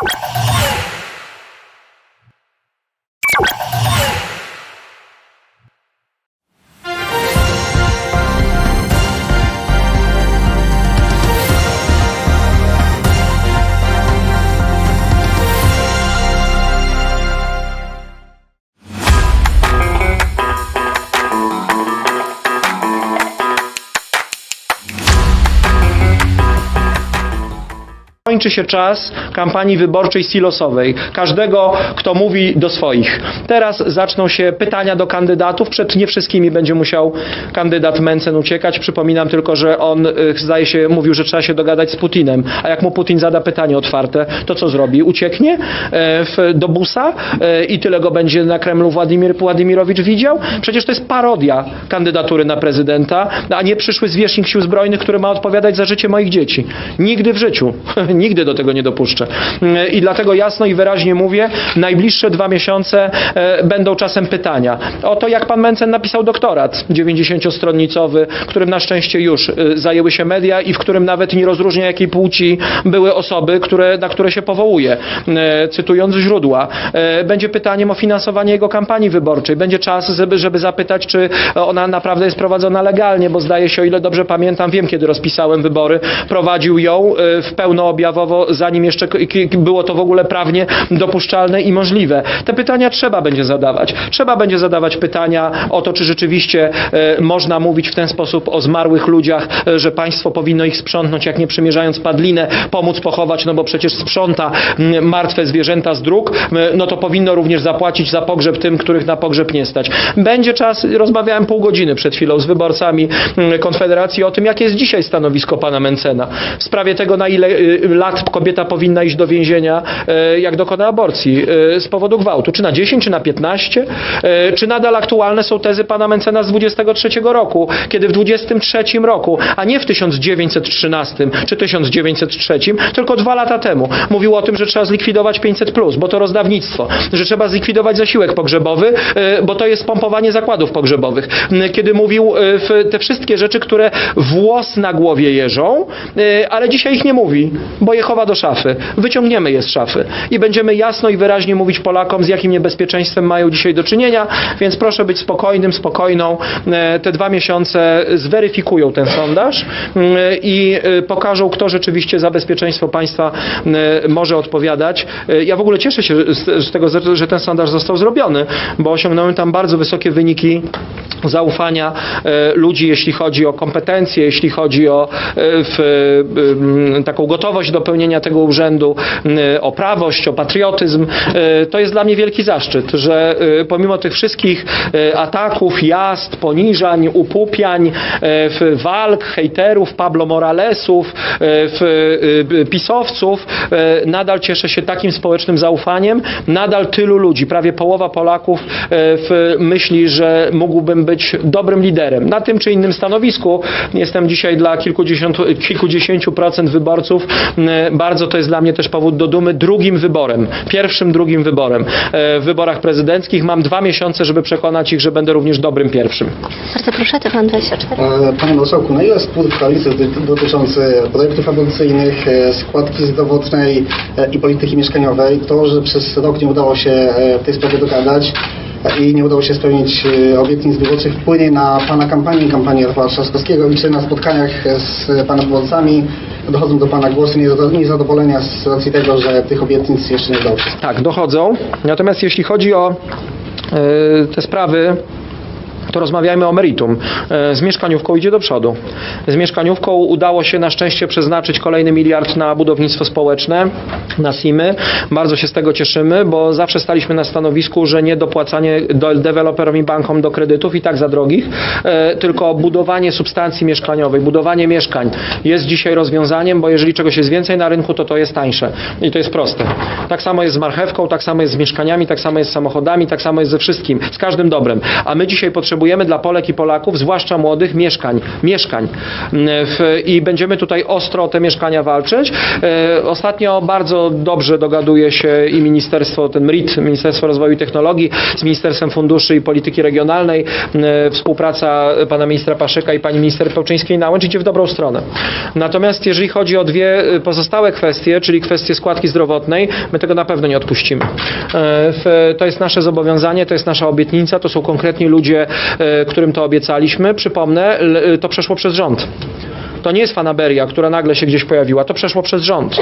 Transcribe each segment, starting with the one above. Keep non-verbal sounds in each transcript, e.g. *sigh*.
you. Kończy się czas kampanii wyborczej silosowej. Każdego, kto mówi do swoich. Teraz zaczną się pytania do kandydatów. Przed nie wszystkimi będzie musiał kandydat Mencen uciekać. Przypominam tylko, że on y, zdaje się mówił, że trzeba się dogadać z Putinem. A jak mu Putin zada pytanie otwarte, to co zrobi? Ucieknie e, w, do busa e, i tyle go będzie na Kremlu Władimir Władimirowicz widział? Przecież to jest parodia kandydatury na prezydenta, a nie przyszły zwierzchnik sił zbrojnych, który ma odpowiadać za życie moich dzieci. Nigdy w życiu. *laughs* Nigdy do tego nie dopuszczę. I dlatego jasno i wyraźnie mówię, najbliższe dwa miesiące e, będą czasem pytania. O to, jak pan Mencen napisał doktorat 90-stronnicowy, którym na szczęście już e, zajęły się media i w którym nawet nie rozróżnia jakiej płci były osoby, które, na które się powołuje, e, cytując źródła. Będzie pytaniem o finansowanie jego kampanii wyborczej. Będzie czas, żeby, żeby zapytać, czy ona naprawdę jest prowadzona legalnie, bo zdaje się, o ile dobrze pamiętam, wiem kiedy rozpisałem wybory, prowadził ją w pełnoobjawowo, zanim jeszcze było to w ogóle prawnie dopuszczalne i możliwe. Te pytania trzeba będzie zadawać. Trzeba będzie zadawać pytania o to, czy rzeczywiście e, można mówić w ten sposób o zmarłych ludziach, e, że państwo powinno ich sprzątnąć, jak nie przymierzając padlinę, pomóc pochować, no bo przecież sprząta martwe zwierzęta z dróg, no to powinno również zapłacić za pogrzeb tym, których na pogrzeb nie stać. Będzie czas, rozmawiałem pół godziny przed chwilą z wyborcami Konfederacji o tym, jakie jest dzisiaj stanowisko pana Mencena w sprawie tego, na ile y, lat kobieta powinna iść do więzienia, y, jak dokona aborcji y, z powodu gwałtu. Czy na 10, czy na 15? Y, Czy nadal aktualne są tezy pana Mencena z 23 roku, kiedy w 23 roku, a nie w 1913 czy 1903, tylko dwa lata temu mówił o tym, że trzeba zlikwidować 500+, bo to rozdawnictwo, że trzeba zlikwidować zasiłek pogrzebowy, bo to jest pompowanie zakładów pogrzebowych. Kiedy mówił te wszystkie rzeczy, które włos na głowie jeżą, ale dzisiaj ich nie mówi, bo je chowa do szafy. Wyciągniemy je z szafy i będziemy jasno i wyraźnie mówić Polakom, z jakim niebezpieczeństwem mają dzisiaj do czynienia, więc proszę być spokojnym, spokojną. E, Te dwa miesiące zweryfikują ten sondaż mm, i e, pokażą, kto rzeczywiście za bezpieczeństwo państwa e, może odpowiadać. E, Ja w ogóle cieszę się z tego, że ten sondaż został zrobiony, bo osiągnąłem tam bardzo wysokie wyniki zaufania e, ludzi, jeśli chodzi o kompetencje, jeśli chodzi o e, w, taką gotowość do pełnienia tego urzędu, m, o prawość, o patriotyzm. E, To jest dla mnie wielki zaszczyt, że e, pomimo tych wszystkich ataków, jazd, poniżań, upupiań, walk, hejterów, Pablo Moralesów, pisowców, nadal cieszę się takim społecznym zaufaniem, nadal tylu ludzi, prawie połowa Polaków myśli, że mógłbym być dobrym liderem na tym czy innym stanowisku. Jestem dzisiaj dla kilkudziesięciu, kilkudziesięciu procent wyborców, bardzo to jest dla mnie też powód do dumy, drugim wyborem, pierwszym, drugim wyborem. E, W wyborach prezydenckich mam dwa miesiące, żeby przekonać ich, że będę również dobrym pierwszym. Bardzo proszę, Tyfan 24. E, Panie Marszałku, na ile spór w koalicji dotyczący projektów aborcyjnych, e, składki zdrowotnej e, i polityki mieszkaniowej, to, że przez rok nie udało się e, w tej sprawie dogadać e, i nie udało się spełnić e, obietnic wyborczych, wpłynie na Pana kampanię, kampanię Rafała Trzaskowskiego i czy na spotkaniach z Pana wyborcami dochodzą do Pana głosy niezado- niezadowolenia z racji tego, że tych obietnic jeszcze nie udało się Tak, dochodzą. Natomiast jeśli chodzi o e, te sprawy, to rozmawiajmy o meritum. E, Z mieszkaniówką idzie do przodu. Z mieszkaniówką udało się na szczęście przeznaczyć kolejny miliard na budownictwo społeczne, na SIMy. Bardzo się z tego cieszymy, bo zawsze staliśmy na stanowisku, że nie dopłacanie do deweloperom i bankom do kredytów i tak za drogich, e, tylko budowanie substancji mieszkaniowej, budowanie mieszkań jest dzisiaj rozwiązaniem, bo jeżeli czegoś jest więcej na rynku, to to jest tańsze i to jest proste. Tak samo jest z marchewką, tak samo jest z mieszkaniami, tak samo jest z samochodami, tak samo jest ze wszystkim, z każdym dobrem. A my dzisiaj potrzebujemy potrzebujemy dla Polek i Polaków, zwłaszcza młodych, mieszkań. mieszkań. Mm, I będziemy tutaj ostro o te mieszkania walczyć. E, Ostatnio bardzo dobrze dogaduje się i Ministerstwo, ten MRIT, Ministerstwo Rozwoju i Technologii z Ministerstwem Funduszy i Polityki Regionalnej. E, Współpraca pana ministra Paszyka i pani minister Pełczyńskiej Nałęcz idzie w dobrą stronę. Natomiast jeżeli chodzi o dwie pozostałe kwestie, czyli kwestię składki zdrowotnej, my tego na pewno nie odpuścimy. E, To jest nasze zobowiązanie, to jest nasza obietnica, to są konkretni ludzie, którym to obiecaliśmy. Przypomnę, l- to przeszło przez rząd. To nie jest fanaberia, która nagle się gdzieś pojawiła, to przeszło przez rząd.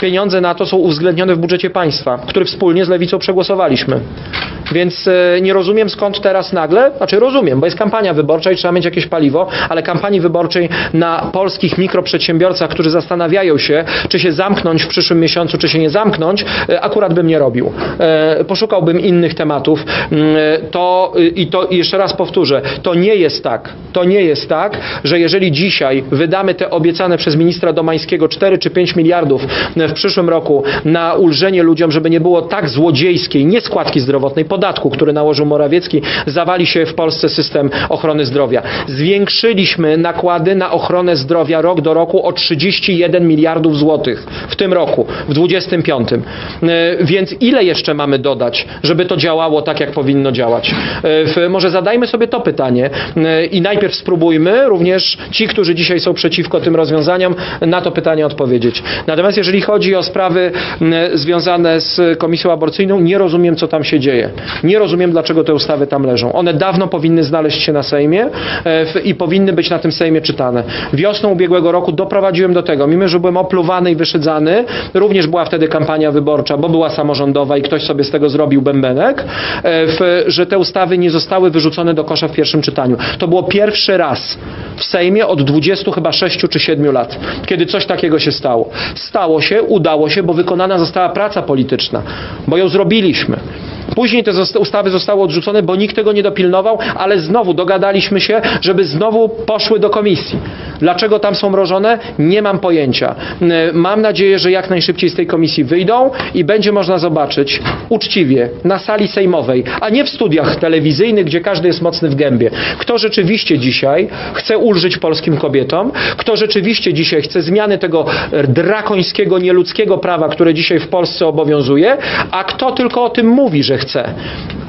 Pieniądze na to są uwzględnione w budżecie państwa, który wspólnie z Lewicą przegłosowaliśmy. Więc e, nie rozumiem skąd teraz nagle, znaczy rozumiem, bo jest kampania wyborcza i trzeba mieć jakieś paliwo, ale kampanii wyborczej na polskich mikroprzedsiębiorcach, którzy zastanawiają się, czy się zamknąć w przyszłym miesiącu, czy się nie zamknąć, e, akurat bym nie robił. E, Poszukałbym innych tematów. Mm, To i to jeszcze raz powtórzę, to nie jest tak. To nie jest tak, że jeżeli dzisiaj wydamy te obiecane przez ministra Domańskiego 4 czy 5 miliardów e, w przyszłym roku na ulżenie ludziom, żeby nie było tak złodziejskiej, nie składki zdrowotnej, podatku, który nałożył Morawiecki, zawali się w Polsce system ochrony zdrowia. Zwiększyliśmy nakłady na ochronę zdrowia rok do roku o 31 miliardów złotych w tym roku, w 25. E, Więc ile jeszcze mamy dodać, żeby to działało tak, jak powinno działać? E, Może zadajmy sobie to pytanie i najpierw spróbujmy również ci, którzy dzisiaj są przeciwko tym rozwiązaniom, na to pytanie odpowiedzieć. Natomiast jeżeli chodzi o sprawy związane z komisją aborcyjną, nie rozumiem, co tam się dzieje. Nie rozumiem, dlaczego te ustawy tam leżą. One dawno powinny znaleźć się na Sejmie e, i powinny być na tym Sejmie czytane. Wiosną ubiegłego roku doprowadziłem do tego, mimo że byłem opluwany i wyszydzany, również była wtedy kampania wyborcza, bo była samorządowa i ktoś sobie z tego zrobił bębenek, e, że te ustawy nie zostały wyrzucone do kosza w pierwszym czytaniu. To było pierwszy raz w Sejmie od 20 chyba 6 czy 7 lat, kiedy coś takiego się stało. Stało się, udało się, bo wykonana została praca polityczna, bo ją zrobiliśmy. Później te ustawy zostały odrzucone, bo nikt tego nie dopilnował, ale znowu dogadaliśmy się, żeby znowu poszły do komisji. Dlaczego tam są mrożone? Nie mam pojęcia. N- Mam nadzieję, że jak najszybciej z tej komisji wyjdą i będzie można zobaczyć uczciwie na sali sejmowej, a nie w studiach telewizyjnych, gdzie każdy jest mocny w gębie. Kto rzeczywiście dzisiaj chce ulżyć polskim kobietom, kto rzeczywiście dzisiaj chce zmiany tego drakońskiego, nieludzkiego prawa, które dzisiaj w Polsce obowiązuje, a kto tylko o tym mówi, że chce.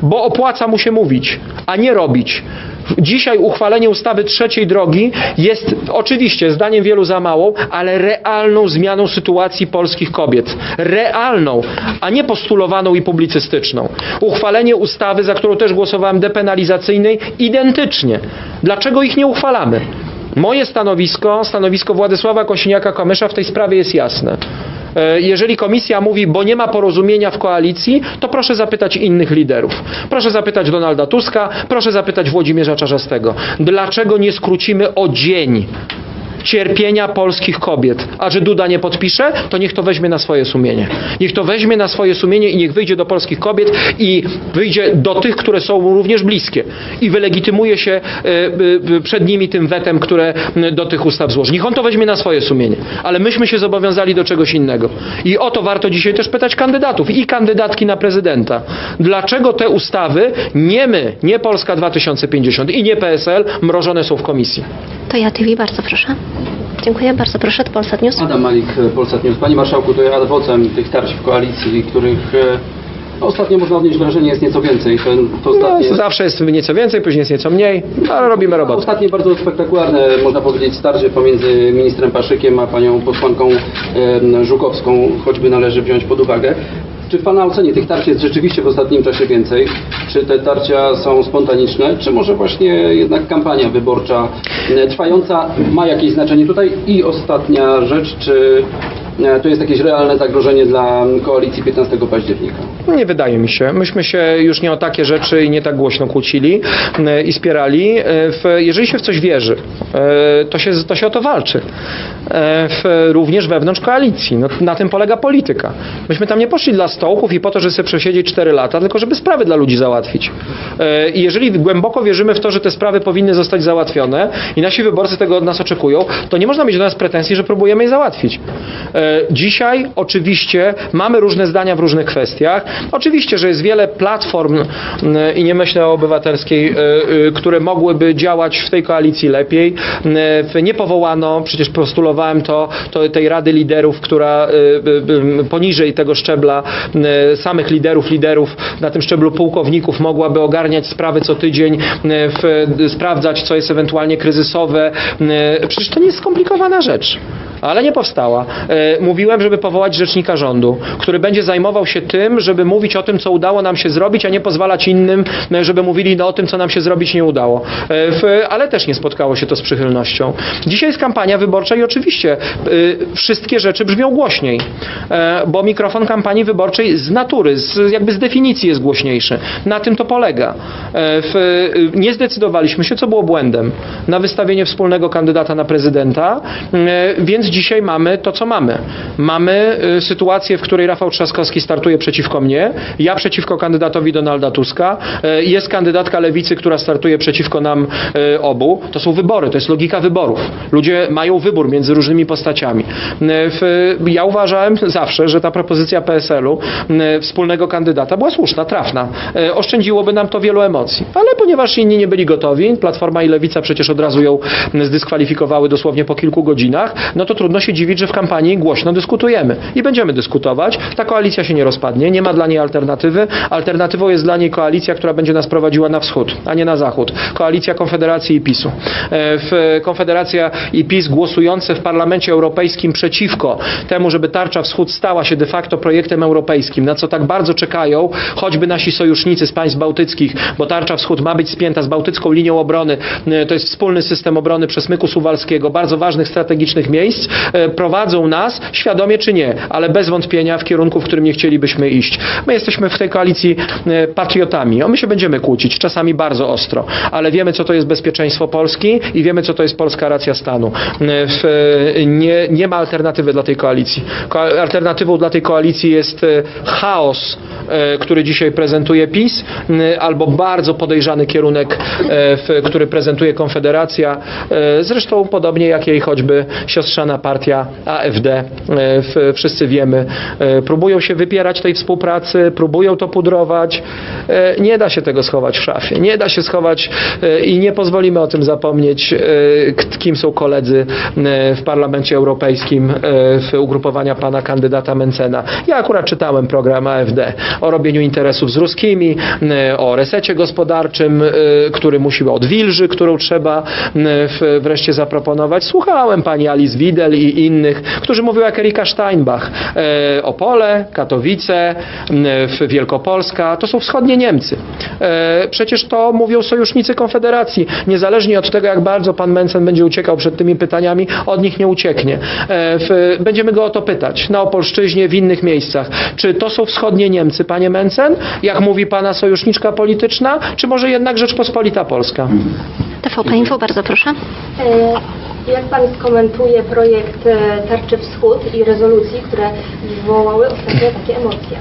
Bo opłaca mu się mówić, a nie robić. Dzisiaj uchwalenie ustawy trzeciej drogi jest oczywiście zdaniem wielu za małą, ale realną zmianą sytuacji polskich kobiet. Realną, a nie postulowaną i publicystyczną. Uchwalenie ustawy, za którą też głosowałem, depenalizacyjnej, identycznie. Dlaczego ich nie uchwalamy? Moje stanowisko, stanowisko Władysława Kosiniaka-Kamysza w tej sprawie jest jasne. E, Jeżeli komisja mówi, bo nie ma porozumienia w koalicji, to proszę zapytać innych liderów. Proszę zapytać Donalda Tuska, proszę zapytać Włodzimierza Czarzastego. Dlaczego nie skrócimy o dzień cierpienia polskich kobiet. A że Duda nie podpisze, to niech to weźmie na swoje sumienie. Niech to weźmie na swoje sumienie i niech wyjdzie do polskich kobiet i wyjdzie do tych, które są mu również bliskie. I wylegitymuje się e, e, przed nimi tym wetem, które do tych ustaw złoży. Niech on to weźmie na swoje sumienie. Ale myśmy się zobowiązali do czegoś innego. I o to warto dzisiaj też pytać kandydatów i kandydatki na prezydenta. Dlaczego te ustawy, nie my, nie Polska 2050 i nie PSL, mrożone są w komisji? To ja TV, bardzo proszę. Dziękuję, bardzo proszę, Polsat News. Adam Malik, Polsat News. Panie Marszałku, to ja owocem tych tarć w koalicji, których e, no, ostatnio można odnieść wrażenie jest nieco więcej. Ten, to ostatnie, No, zawsze jest nieco więcej, później jest nieco mniej, ale robimy no, robotę. ostatnie bardzo spektakularne, można powiedzieć, starcie pomiędzy ministrem Paszykiem a panią posłanką e, Żukowską, choćby należy wziąć pod uwagę. Czy w Pana ocenie tych tarć jest rzeczywiście w ostatnim czasie więcej? Czy te tarcia są spontaniczne? Czy może właśnie jednak kampania wyborcza e, trwająca ma jakieś znaczenie tutaj? I ostatnia rzecz, czy e, to jest jakieś realne zagrożenie dla koalicji 15 października? No, Nie wydaje mi się. Myśmy się już nie o takie rzeczy i nie tak głośno kłócili e, i spierali. E, jeżeli się w coś wierzy, to się, to się o to walczy. Również wewnątrz koalicji. No, na tym polega polityka. Myśmy tam nie poszli dla stołków i po to, żeby sobie przesiedzieć 4 lata, tylko żeby sprawy dla ludzi załatwić. I jeżeli głęboko wierzymy w to, że te sprawy powinny zostać załatwione i nasi wyborcy tego od nas oczekują, to nie można mieć do nas pretensji, że próbujemy je załatwić. E, Dzisiaj oczywiście mamy różne zdania w różnych kwestiach. Oczywiście, że jest wiele platform m, i nie myślę o obywatelskiej, e, e, które mogłyby działać w tej koalicji lepiej. Nie powołano, przecież postulowałem to, to tej Rady Liderów, która poniżej tego szczebla samych liderów, liderów na tym szczeblu pułkowników mogłaby ogarniać sprawy co tydzień, w, sprawdzać, co jest ewentualnie kryzysowe. Przecież to nie jest skomplikowana rzecz. Ale nie powstała. E, Mówiłem, żeby powołać rzecznika rządu, który będzie zajmował się tym, żeby mówić o tym, co udało nam się zrobić, a nie pozwalać innym, e, żeby mówili no, o tym, co nam się zrobić nie udało. E, Ale też nie spotkało się to z przychylnością. Dzisiaj jest kampania wyborcza i oczywiście wszystkie rzeczy brzmią głośniej, bo mikrofon kampanii wyborczej z natury, jakby z definicji jest głośniejszy. Na tym to polega. Nie zdecydowaliśmy się, co było błędem, na wystawienie wspólnego kandydata na prezydenta, więc dzisiaj mamy to, co mamy. Mamy e, sytuację, w której Rafał Trzaskowski startuje przeciwko mnie, ja przeciwko kandydatowi Donalda Tuska, e, jest kandydatka lewicy, która startuje przeciwko nam e, obu. To są wybory, to jest logika wyborów. Ludzie mają wybór między różnymi postaciami. Ja uważałem zawsze, że ta propozycja PSL-u wspólnego kandydata była słuszna, trafna. Oszczędziłoby nam to wielu emocji. Ale ponieważ inni nie byli gotowi, Platforma i Lewica przecież od razu ją zdyskwalifikowały dosłownie po kilku godzinach, no to trudno się dziwić, że w kampanii głośno dyskutujemy. I będziemy dyskutować. Ta koalicja się nie rozpadnie, nie ma dla niej alternatywy. Alternatywą jest dla niej koalicja, która będzie nas prowadziła na wschód, a nie na zachód. Koalicja Konfederacji i PiSu. E, W Konfederacja i PiS głosujące w Parlamencie Europejskim przeciwko temu, żeby Tarcza Wschód stała się de facto projektem europejskim, na co tak bardzo czekają choćby nasi sojusznicy z państw bałtyckich, bo Tarcza Wschód ma być spięta z bałtycką linią obrony. E, To jest wspólny system obrony przesmyku suwalskiego, bardzo ważnych strategicznych miejsc. E, Prowadzą nas, świadomie czy nie, ale bez wątpienia w kierunku, w którym nie chcielibyśmy iść. My jesteśmy w tej koalicji e, patriotami. O, my się będziemy kłócić, czasami bardzo ostro, ale wiemy, co to jest bezpieczeństwo Polski i wiemy, co to jest polska racja stanu. E, nie, nie ma alternatywy dla tej koalicji. Ko- Alternatywą dla tej koalicji jest chaos, który dzisiaj prezentuje PiS, albo bardzo podejrzany kierunek, który prezentuje Konfederacja. Zresztą podobnie jak jej choćby siostrzana partia AfD. E, Wszyscy wiemy, e, próbują się wypierać tej współpracy, próbują to pudrować. E, Nie da się tego schować w szafie. Nie da się schować i nie pozwolimy o tym zapomnieć, kim są koledzy w Parlamencie Europejskim w ugrupowania pana kandydata Mencena. Ja akurat czytałem program AfD o robieniu interesów z ruskimi, o resecie gospodarczym, który musi odwilży, którą trzeba wreszcie zaproponować. Słuchałem pani Alice I innych, którzy mówią jak Erika Steinbach. E, Opole, Katowice, Wielkopolska, to są wschodnie Niemcy. E, Przecież to mówią sojusznicy Konfederacji. Niezależnie od tego, jak bardzo pan Mencen będzie uciekał przed tymi pytaniami, od nich nie ucieknie. E, Będziemy go o to pytać na Opolszczyźnie, w innych miejscach. Czy to są wschodnie Niemcy, panie Mencen? Jak mówi pana sojuszniczka polityczna? Czy może jednak Rzeczpospolita Polska? TVP Info, bardzo proszę. Jak Pan skomentuje projekt e, Tarczy Wschód i rezolucji, które wywołały ostatnio takie emocje?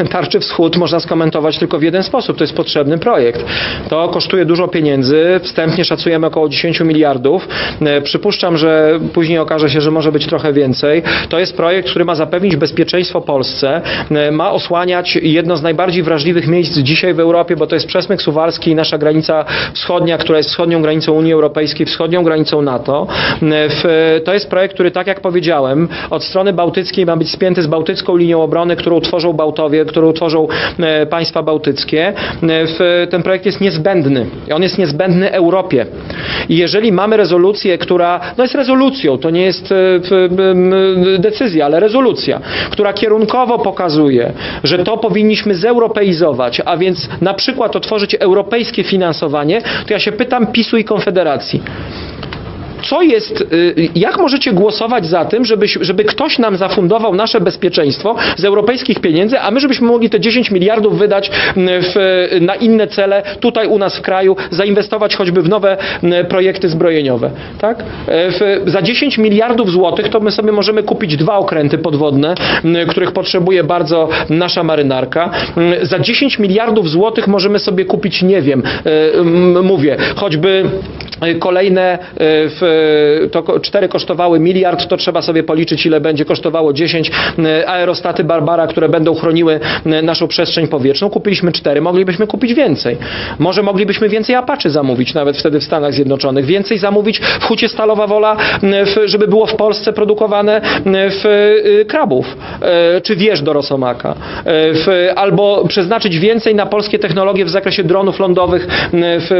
E, Tarczy Wschód można skomentować tylko w jeden sposób. To jest potrzebny projekt. To kosztuje dużo pieniędzy. Wstępnie szacujemy około 10 miliardów. E, Przypuszczam, że później okaże się, że może być trochę więcej. To jest projekt, który ma zapewnić bezpieczeństwo Polsce. E, Ma osłaniać jedno z najbardziej wrażliwych miejsc dzisiaj w Europie, bo to jest przesmyk suwalski i nasza granica wschodnia, która jest wschodnią granicą Unii Europejskiej, wschodnią granicą NATO. To jest projekt, który, tak jak powiedziałem, od strony bałtyckiej ma być spięty z bałtycką linią obrony, którą tworzą Bałtowie, którą tworzą e, państwa bałtyckie. E, ten projekt jest niezbędny. On jest niezbędny Europie. I jeżeli mamy rezolucję, która no jest rezolucją, to nie jest e, decyzja, ale rezolucja, która kierunkowo pokazuje, że to powinniśmy zeuropeizować, a więc na przykład otworzyć europejskie finansowanie, to ja się pytam PiSu i Konfederacji co jest, y, jak możecie głosować za tym, żeby, żeby ktoś nam zafundował nasze bezpieczeństwo z europejskich pieniędzy, a my żebyśmy mogli te 10 miliardów wydać mm, w, na inne cele tutaj u nas w kraju, zainwestować choćby w nowe mm, projekty zbrojeniowe. Tak? E, W, za 10 miliardów złotych to my sobie możemy kupić dwa okręty podwodne, mm, których potrzebuje bardzo nasza marynarka. Za 10 miliardów złotych możemy sobie kupić, nie wiem, e, mówię, choćby e, kolejne w, to ko- cztery kosztowały miliard, to trzeba sobie policzyć, ile będzie kosztowało 10 e, aerostaty Barbara, które będą chroniły e, naszą przestrzeń powietrzną. Kupiliśmy cztery, moglibyśmy kupić więcej. Może moglibyśmy więcej Apaczy zamówić, nawet wtedy w Stanach Zjednoczonych. Więcej zamówić w hucie Stalowa Wola, żeby było w Polsce produkowane w y, krabów, e, czy wież do Rosomaka. E, albo przeznaczyć więcej na polskie technologie w zakresie dronów lądowych,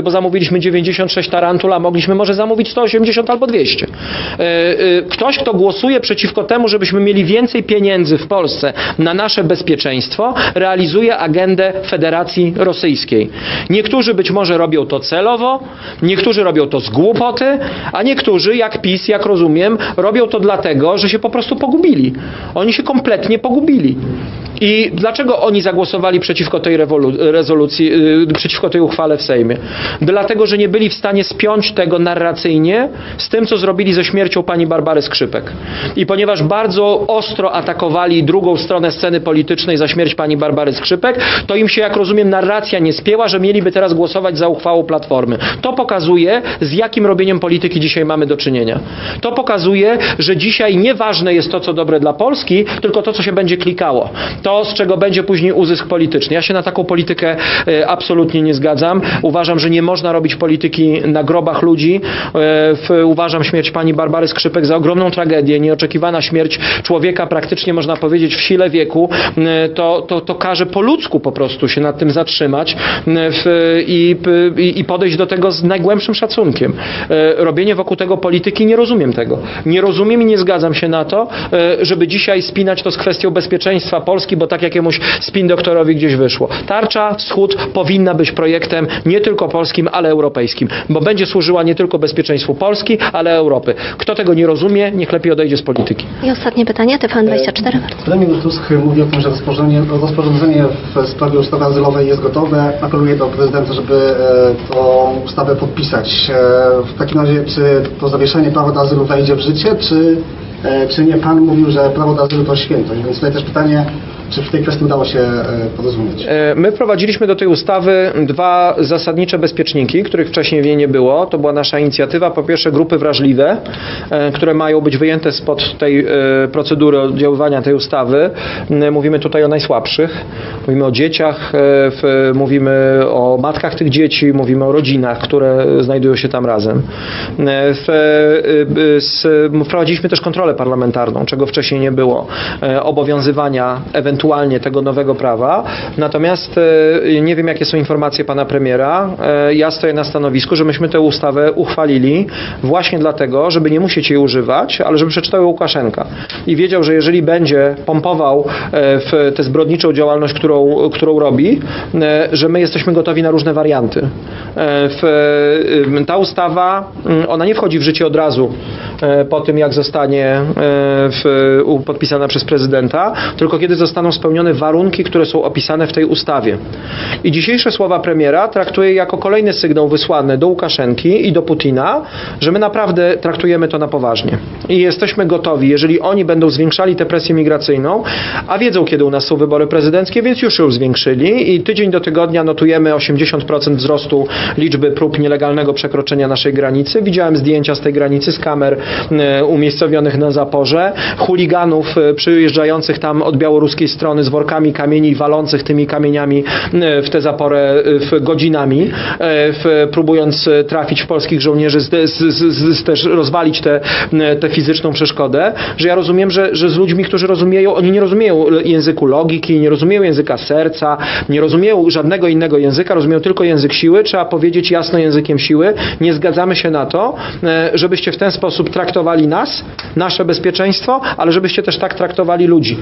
bo zamówiliśmy 96 tarantul, a mogliśmy może zamówić 180 albo 200. E, e, Ktoś, kto głosuje przeciwko temu, żebyśmy mieli więcej pieniędzy w Polsce na nasze bezpieczeństwo, realizuje agendę Federacji Rosyjskiej. Niektórzy być może robią to celowo, niektórzy robią to z głupoty, a niektórzy, jak PiS, jak rozumiem, robią to dlatego, że się po prostu pogubili. Oni się kompletnie pogubili. I dlaczego oni zagłosowali przeciwko tej rezolucji, yy, przeciwko tej uchwale w Sejmie? Dlatego, że nie byli w stanie spiąć tego narracyjnie z tym, co zrobili ze śmiercią pani Barbary Skrzypek. I ponieważ bardzo ostro atakowali drugą stronę sceny politycznej za śmierć pani Barbary Skrzypek, to im się, jak rozumiem, narracja nie spięła, że mieliby teraz głosować za uchwałą Platformy. To pokazuje, z jakim robieniem polityki dzisiaj mamy do czynienia. To pokazuje, że dzisiaj nieważne jest to, co dobre dla Polski, tylko to, co się będzie klikało. To, z czego będzie później uzysk polityczny. Ja się na taką politykę e, absolutnie nie zgadzam. Uważam, że nie można robić polityki na grobach ludzi. E, uważam śmierć pani Barbary Skrzypek za ogromną tragedię. Nieoczekiwana śmierć człowieka, praktycznie można powiedzieć w sile wieku. E, To, to, to każe po ludzku po prostu się nad tym zatrzymać i, i, podejść do tego z najgłębszym szacunkiem. Robienie wokół tego polityki nie rozumiem tego. Nie rozumiem i nie zgadzam się na to, żeby dzisiaj spinać to z kwestią bezpieczeństwa Polski, bo tak jakiemuś spin doktorowi gdzieś wyszło. Tarcza Wschód powinna być projektem nie tylko polskim, ale europejskim, bo będzie służyła nie tylko bezpieczeństwu Polski, ale Europy. Kto tego nie rozumie, niech lepiej odejdzie z polityki. I ostatnie pytanie, TVN24. Premier Tusk mówi o tym, że rozporządzenie, rozporządzenie w sprawie ustawy azylowej jest gotowe. Apeluje do prezydenta, żeby e, tą ustawę podpisać. E, W takim razie, czy to zawieszenie prawa do azylu wejdzie w życie, czy, e, czy nie? Pan mówił, że prawo do azylu to świętość, więc tutaj też pytanie, czy w tej kwestii udało się e, porozumieć? E, My wprowadziliśmy do tej ustawy dwa zasadnicze bezpieczniki, których wcześniej w niej nie było. To była nasza inicjatywa. Po pierwsze grupy wrażliwe, e, które mają być wyjęte spod tej procedury oddziaływania tej ustawy. Mówimy tutaj o najsłabszych. Mówimy o dzieciach, mówimy o matkach tych dzieci, mówimy o rodzinach, które znajdują się tam razem. Wprowadziliśmy też kontrolę parlamentarną, czego wcześniej nie było. Obowiązywania ewentualnie tego nowego prawa. Natomiast e, nie wiem, jakie są informacje pana premiera. E, Ja stoję na stanowisku, że myśmy tę ustawę uchwalili właśnie dlatego, żeby nie musieć jej używać, ale żeby przeczytał Łukaszenka. I wiedział, że jeżeli będzie pompował e, w tę zbrodniczą działalność, którą, którą robi, że my jesteśmy gotowi na różne warianty. Ta ustawa, mm, ona nie wchodzi w życie od razu po tym, jak zostanie podpisana przez prezydenta, tylko kiedy zostaną spełnione warunki, które są opisane w tej ustawie. I dzisiejsze słowa premiera traktuję jako kolejny sygnał wysłany do Łukaszenki i do Putina, że my naprawdę traktujemy to na poważnie. I jesteśmy gotowi, jeżeli oni będą zwiększali tę presję migracyjną, a wiedzą, kiedy u nas są wybory prezydenckie, więc już ją zwiększyli i tydzień do tygodnia notujemy 80% wzrostu liczby prób nielegalnego przekroczenia naszej granicy. Widziałem zdjęcia z tej granicy, z kamer e, umiejscowionych na zaporze, chuliganów e, przyjeżdżających tam od białoruskiej strony z workami kamieni walących tymi kamieniami e, w tę zaporę e, w godzinami, e, w, próbując trafić w polskich żołnierzy, z, z, z, też rozwalić tę tę fizyczną przeszkodę, że ja rozumiem, że, że z ludźmi, którzy rozumieją, oni nie rozumieją języku logiki, nie rozumieją języka serca, nie rozumieją żadnego innego języka, rozumieją tylko język siły, trzeba powiedzieć jasno językiem siły, nie zgadzamy się na to, żebyście w ten sposób traktowali nas, nasze bezpieczeństwo, ale żebyście też tak traktowali ludzi.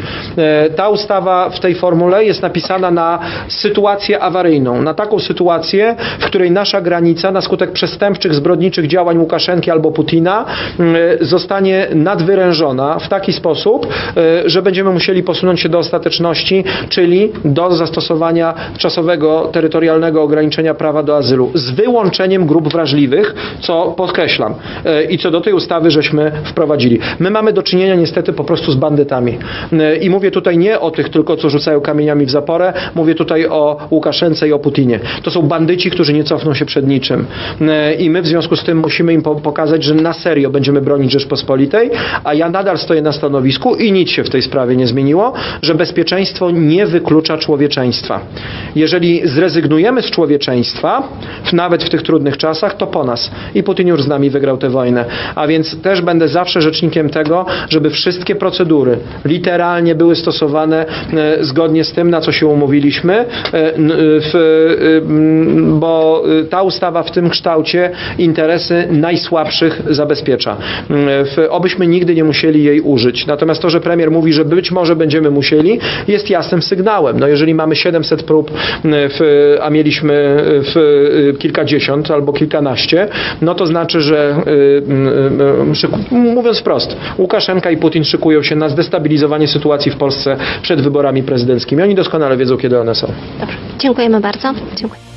Ta ustawa w tej formule jest napisana na sytuację awaryjną, na taką sytuację, w której nasza granica na skutek przestępczych, zbrodniczych działań Łukaszenki albo Putina mm, zostanie nadwyrężona w taki sposób, e, że będziemy musieli posunąć się do ostateczności, czyli do zastosowania czasowego, terytorialnego ograniczenia prawa do azylu z wyłączeniem grup wrażliwych, co podkreślam e, i co do tej ustawy żeśmy wprowadzili. My mamy do czynienia niestety po prostu z bandytami. E, I mówię tutaj nie o tych tylko, co rzucają kamieniami w zaporę. Mówię tutaj o Łukaszence i o Putinie. To są bandyci, którzy nie cofną się przed niczym. E, I my w związku z tym musimy im po- pokazać, że na serio będziemy bronić Rzeczpospolitej, a ja nadal stoję na stanowisku i nic się w tej sprawie nie zmieniło, że bezpieczeństwo nie wyklucza człowieczeństwa. Jeżeli zrezygnujemy z człowieczeństwa, nawet w tych trudnych czasach, to po nas. I Putin już z nami wygrał tę wojnę. A więc też będę zawsze rzecznikiem tego, żeby wszystkie procedury literalnie były stosowane e, zgodnie z tym, na co się umówiliśmy, e, e, bo ta ustawa w tym kształcie interesy najsłabszych zabezpiecza. Obyśmy nigdy nie musieli jej użyć. Natomiast to, że premier mówi, że być może będziemy musieli, jest jasnym sygnałem. No jeżeli mamy 700 prób, a mieliśmy kilkadziesiąt albo kilkanaście, no to znaczy, że mówiąc wprost, Łukaszenka i Putin szykują się na zdestabilizowanie sytuacji w Polsce przed wyborami prezydenckimi. Oni doskonale wiedzą, kiedy one są. Dobrze. Dziękujemy bardzo. Dziękuję.